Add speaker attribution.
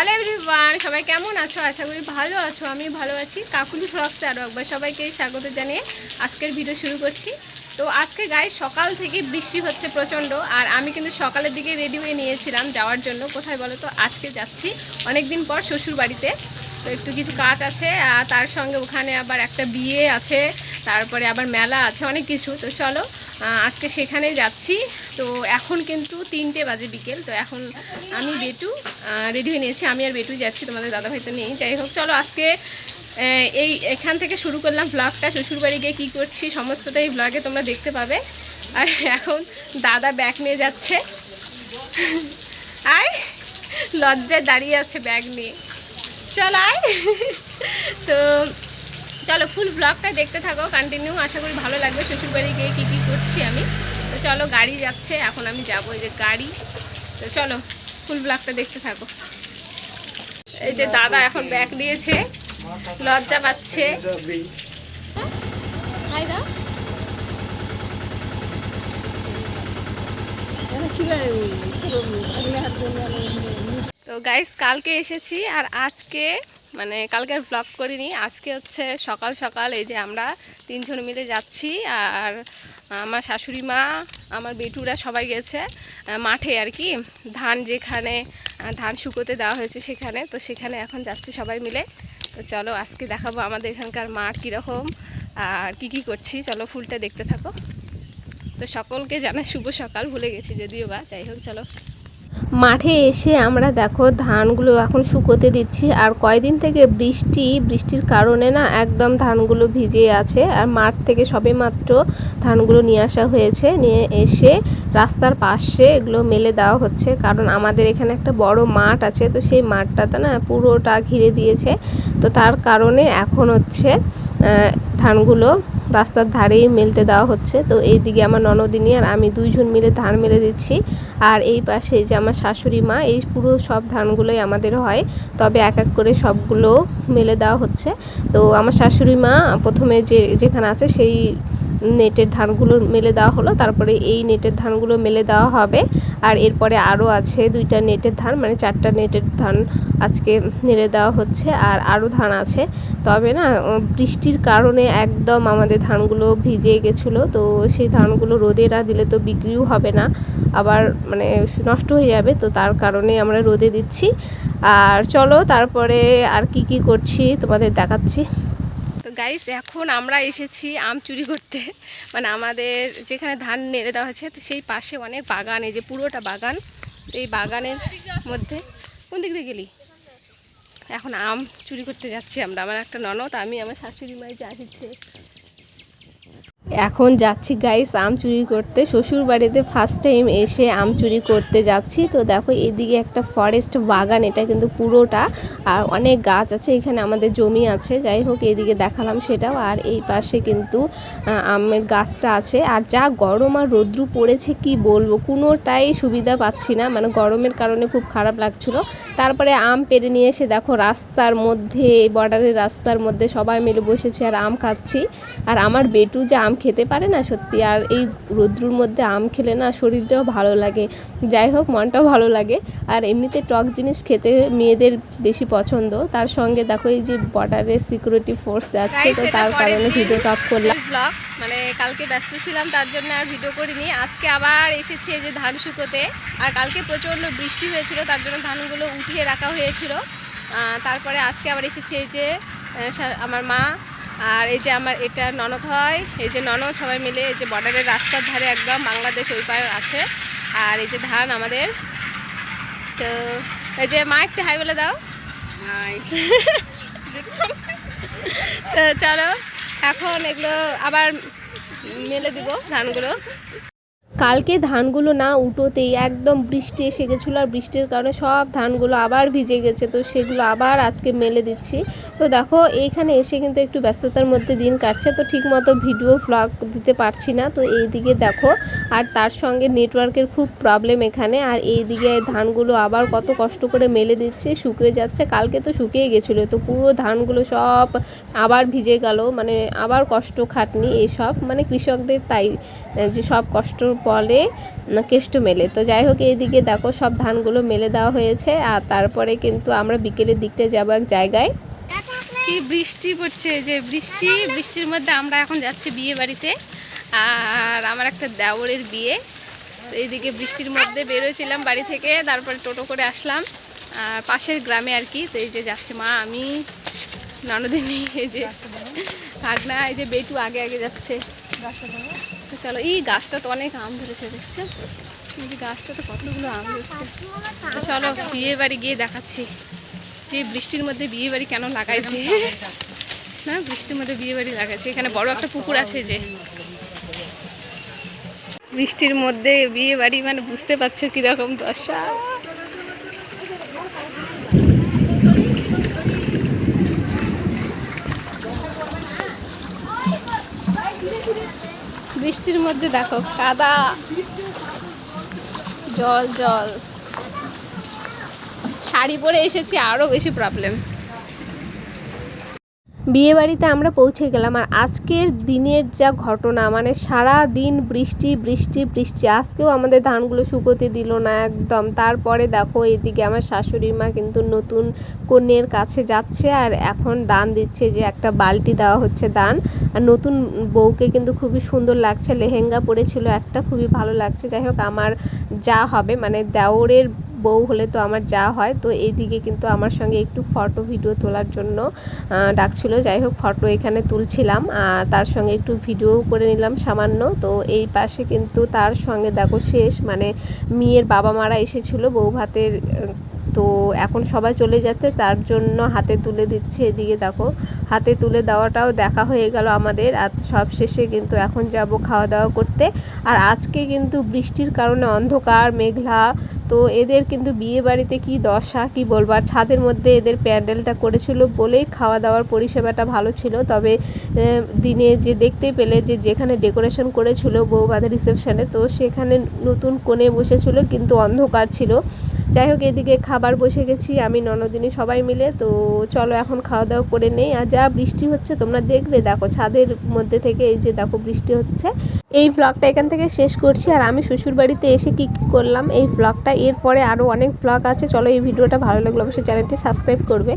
Speaker 1: Everyone, সবাই কেমন আছো? আশা করি ভালো আছো আমি ভালো আছি। কাকুলি ফ্লক্সে আরও একবার সবাইকে স্বাগত জানিয়ে আজকের ভিডিও শুরু করছি। তো আজকে গায়ে সকাল থেকে বৃষ্টি হচ্ছে প্রচণ্ড, আর আমি কিন্তু সকালের দিকে রেডি হয়ে নিয়েছিলাম যাওয়ার জন্য। কোথায় বলো তো, আজকে যাচ্ছি অনেক দিন পর শ্বশুর বাড়িতে। তো একটু কিছু কাজ আছে আর তার সঙ্গে ওখানে আবার একটা বিয়ে আছে, তারপরে আবার মেলা আছে, অনেক কিছু। তো চলো আজকে সেখানে যাচ্ছি। তো এখন কিন্তু তিনটে বাজে বিকেল। তো এখন আমি বেটু রেডি হয়ে নিয়েছি। আমি আর বেটু যাচ্ছি, তোমাদের দাদাভাই তো নেই। যাই হোক, চলো আজকে এই এখান থেকে শুরু করলাম ব্লগটা শ্বশুরবাড়ি গিয়ে কী করছি সমস্তটাই ব্লগে তোমরা দেখতে পাবে। আর এখন দাদা ব্যাগ নিয়ে যাচ্ছে। আয়, লজ্জায় দাঁড়িয়ে আছে ব্যাগ নিয়ে। চল আয়। তো চলো ফুল ব্লগটা দেখতে থাকো কন্টিনিউ আশা করি ভালো লাগবে। শ্বশুরবাড়ি গিয়ে কী কী করছি আমি। তো চলো গাড়ি যাচ্ছে এখন আমি যাব এই যে গাড়ি। তো চলো ফুল ব্লগটা দেখতে থাকো। এই যে দাদা এখন ব্যাগ দিয়েছে লজ্জা পাচ্ছে। তো গাইস কালকে এসেছি আর আজকে মানে কালকে ব্লগ করিনি, আজকে হচ্ছে সকাল সকাল এই যে আমরা তিনজন মিলে যাচ্ছি আর আমার শাশুড়ি মা, আমার বেটুরা সবাই গেছে মাঠে আর কি। ধান যেখানে ধান শুকোতে দেওয়া হয়েছে সেখানে, তো সেখানে এখন যাচ্ছি সবাই মিলে। তো চলো আজকে দেখাবো আমাদের এখানকার মাঠ কীরকম আর কি কি করছি। চলো ফুলটা দেখতে থাকো। তো সকলকে জানাই শুভ সকাল, ভুলে গেছি যদিও বা, যাই হোক, চলো। মাঠে এসে আমরা দেখো ধানগুলো এখন শুকোতে দিচ্ছি। আর কয়দিন থেকে বৃষ্টি, বৃষ্টির কারণে না একদম ধানগুলো ভিজে আছে। আর মাঠ থেকে সবে মাত্র ধানগুলো নিয়ে আসা হয়েছে। নিয়ে এসে রাস্তার পাশে এগুলো মেলে দেওয়া হচ্ছে। কারণ আমাদের এখানে একটা বড় মাঠ আছে, তো সেই মাঠটাতে না পুরোটা ঘিরে দিয়েছে। তো তার কারণে এখন হচ্ছে ধানগুলো রাস্তার ধারেই মেলতে দেওয়া হচ্ছে। তো এই দিকে আমার ননদিনী আর আমি দুইজন মিলে ধান মেলে দিচ্ছি। আর এই পাশে যে আমার শাশুড়ি মা, এই পুরো সব ধানগুলোই আমাদের হয়। তবে এক এক করে সবগুলো মেলে দেওয়া হচ্ছে। তো আমার শাশুড়ি মা প্রথমে যে, যেখানে আছে সেই নেটের ধানগুলো মেলে দেওয়া হলো, তারপরে এই নেটের ধানগুলো মেলে দেওয়া হবে। আর এরপরে আরও আছে দুইটা নেটের ধান মানে চারটা নেটের ধান আজকে মেলে দেওয়া হচ্ছে, আর আরও ধান আছে। তবে না বৃষ্টির কারণে একদম আমাদের ধানগুলো ভিজে গেছিল, তো সেই ধানগুলো রোদে না দিলে তো বিক্রিও হবে না, আবার মানে নষ্ট হয়ে যাবে, তো তার কারণে আমরা রোদে দিচ্ছি। আর চলো, তারপরে আর কি কি করছি তোমাদের দেখাচ্ছি। গাইস এখন আমরা এসেছি আম চুরি করতে। মানে আমাদের যেখানে ধান নেড়ে দেওয়া হয়েছে সেই পাশে অনেক বাগান, এই যে পুরোটা বাগান, এই বাগানের মধ্যে। কোন দিক দিয়ে গেলি? এখন আম চুরি করতে যাচ্ছি আমরা। আমার একটা ননদ, আমি, আমার শাশুড়ি মায়ের যা এখন যাচ্ছি গাইস আম চুরি করতে। শ্বশুর বাড়িতে ফার্স্ট টাইম এসে আম চুরি করতে যাচ্ছি। তো দেখো, এদিকে একটা ফরেস্ট বাগান, এটা কিন্তু পুরোটা। আর অনেক গাছ আছে, এখানে আমাদের জমি আছে। যাই হোক, এদিকে দেখালাম সেটাও। আর এই পাশে কিন্তু আমের গাছটা আছে। আর যা গরম আর রৌদ্রু পড়েছে, কি বলব? কোনোটাই সুবিধা পাচ্ছি না। মানে গরমের কারণে খুব খারাপ লাগছিল। তারপরে আম পেরে নিয়ে এসে দেখো, রাস্তার মধ্যে বর্ডারের রাস্তার মধ্যে সবাই মিলে বসেছি আর আম খাচ্ছি। আর আমার বেটু যে আম খেতে পারে না সত্যি। আর এই রৌদ্রুর মধ্যে আম খেলে না শরীরটাও ভালো লাগে। যাই হোক মনটাও ভালো লাগে। আর এমনিতে টক জিনিস খেতে মেয়েদের বেশি পছন্দ। তার সঙ্গে দেখো এই যে বর্ডারের সিকিউরিটি ফোর্স যাচ্ছে তো তার কারণে ভিডিও টপ করলাম। ব্লগ মানে কালকে ব্যস্ত ছিলাম তার জন্য আর ভিডিও করিনি। আজকে আবার এসেছি এই যে ধান শুকোতে। আর কালকে প্রচণ্ড বৃষ্টি হয়েছিল তার জন্য ধানগুলো উঠিয়ে রাখা হয়েছিল। তারপরে আজকে আবার এসেছি এই যে আমার মা আর এই যে আমার এটা ননদ হয় এই যে ননদ সবাই মিলে এই যে বর্ডারের রাস্তার ধারে একদম বাংলাদেশ ওই পার আছে। আর এই যে ধান আমাদের। তো এই যে মা একটু হাই বলে দাও। তো চলো এখন এগুলো আবার মেলে দিব ধানগুলো। কালকে ধানগুলো না উঠোতেই একদম বৃষ্টি এসে গেছিল আর বৃষ্টির কারণে সব ধানগুলো আবার ভিজে গেছে, তো সেগুলো আবার আজকে মেলে দিচ্ছি। তো দেখো এইখানে এসে কিন্তু একটু ব্যস্ততার মধ্যে দিন কাটছে, তো ঠিকমতো ভিডিও ব্লগ দিতে পারছি না। তো এই দিকে দেখো, আর তার সঙ্গে নেটওয়ার্কের খুব প্রবলেম এখানে, আর এই দিকে ধানগুলো আবার কত কষ্ট করে মেলে দিচ্ছে, শুকিয়ে যাচ্ছে। কালকে তো শুকিয়ে গেছিল, তো পুরো ধানগুলো সব আবার ভিজে গেল মানে আবার কষ্ট খাটনি এইসব মানে কৃষকদের তাই, যে সব কষ্ট উম, কেষ্ট মেলে। তো যাই হোক এইদিকে দেখো সব ধানগুলো মেলে দেওয়া হয়েছে। আর তারপরে কিন্তু আমরা বিকেলের দিকটা যাব এক জায়গায়। কি বৃষ্টি পড়ছে যে বৃষ্টি বৃষ্টির মধ্যে আমরা এখন যাচ্ছি বিয়ে বাড়িতে। আর আমার একটা দেওরের বিয়ে। এইদিকে বৃষ্টির মধ্যে বেরোয়েছিলাম বাড়ি থেকে তারপরে টোটো করে আসলাম। আর পাশের গ্রামে আর কি তো এই যে যাচ্ছে মা আমি ননদিনী এই যে ভাগনা এই যে বেটু আগে আগে যাচ্ছে। চলো এই গাছটা তো অনেক আম ধরেছে দেখছ? এই গাছটা তো কতগুলো আম ধরছে। তো চলো বিয়ে বাড়ি গিয়ে দেখাচ্ছি। যে বৃষ্টির মধ্যে বিয়ে বাড়ি কেন লাগাইছে না বৃষ্টির মধ্যে বিয়ে বাড়ি লাগাইছে। এখানে বড় একটা পুকুর আছে যে। বৃষ্টির মধ্যে বিয়ে বাড়ি মানে বুঝতে পারছ কীরকম দশা। বৃষ্টির মধ্যে দেখো কাদা। জল জল। শাড়ি পরে এসেছি আরও বেশি প্রবলেম বিয়ে বাড়িতে আমরা পৌঁছে গেলাম আর আজকের দিনের যা ঘটনা মানে সারা দিন বৃষ্টি বৃষ্টি বৃষ্টি, আজকেও আমাদের ধানগুলো শুকোতে দিল না একদম। তারপরে দেখো এদিকে আমার শাশুড়ি মা কিন্তু নতুন কন্যের কাছে যাচ্ছে আর এখন দান দিচ্ছে যে একটা বালতি দেওয়া হচ্ছে দান। আর নতুন বউকে কিন্তু খুবই সুন্দর লাগছে, লেহেঙ্গা পরেছিল, একটা খুবই ভালো লাগছে। যাই হোক, আমার যা হবে মানে দেওরের বউ হলে তো আমার যা হয়। তো এইদিকে কিন্তু আমার সঙ্গে একটু ফটো ভিডিও তোলার জন্য ডাকছিল। যাই হোক ফটো এখানে তুলছিলাম। আর তার সঙ্গে একটু ভিডিও করে নিলাম সামান্য। তো এই পাশে কিন্তু তার সঙ্গে দেখো শেষ মানে মেয়ের বাবা মারা এসেছিল বউ ভাতের, তো এখন সবাই চলে যাচ্ছে। তার জন্য হাতে তুলে দিচ্ছে এদিকে দেখো। হাতে তুলে দেওয়াটাও দেখা হয়ে গেল আমাদের। আর সব শেষে কিন্তু এখন যাব খাওয়া দাওয়া করতে। আর আজকে কিন্তু বৃষ্টির কারণে অন্ধকার, মেঘলা তো এদের কিন্তু বিয়ে বাড়িতে কি দশা, কি বলব? আর ছাদের মধ্যে এদের প্যান্ডেলটা করেছিল বলেই খাওয়া দাওয়ার পরিষেবাটা ভালো ছিল। তবে দিনে যে দেখতে পেলে যে যেখানে ডেকোরেশন করেছিল বউবাদের রিসেপশানে, তো সেখানে নতুন কোণে বসেছিল, কিন্তু অন্ধকার ছিল। যাই হোক, এদিকে খাবার বসে গেছি, আমি ননদিনী সবাই মিলে। তো চলো, এখন খাওয়া দাওয়া করে নেই। আর যা বৃষ্টি হচ্ছে, তোমরা দেখবে। দেখো, ছাদের মধ্যে থেকে এই যে দেখো বৃষ্টি হচ্ছে। এই ভ্লগটা এখান থেকে শেষ করছি। আর আমি শ্বশুর বাড়িতে এসে কি কী করলাম? এই ভ্লগটা এরপরে আরও অনেক ভ্লগ আছে। চলো এই ভিডিওটা ভালো লাগলে অবশ্যই চ্যানেলটি সাবস্ক্রাইব করবে।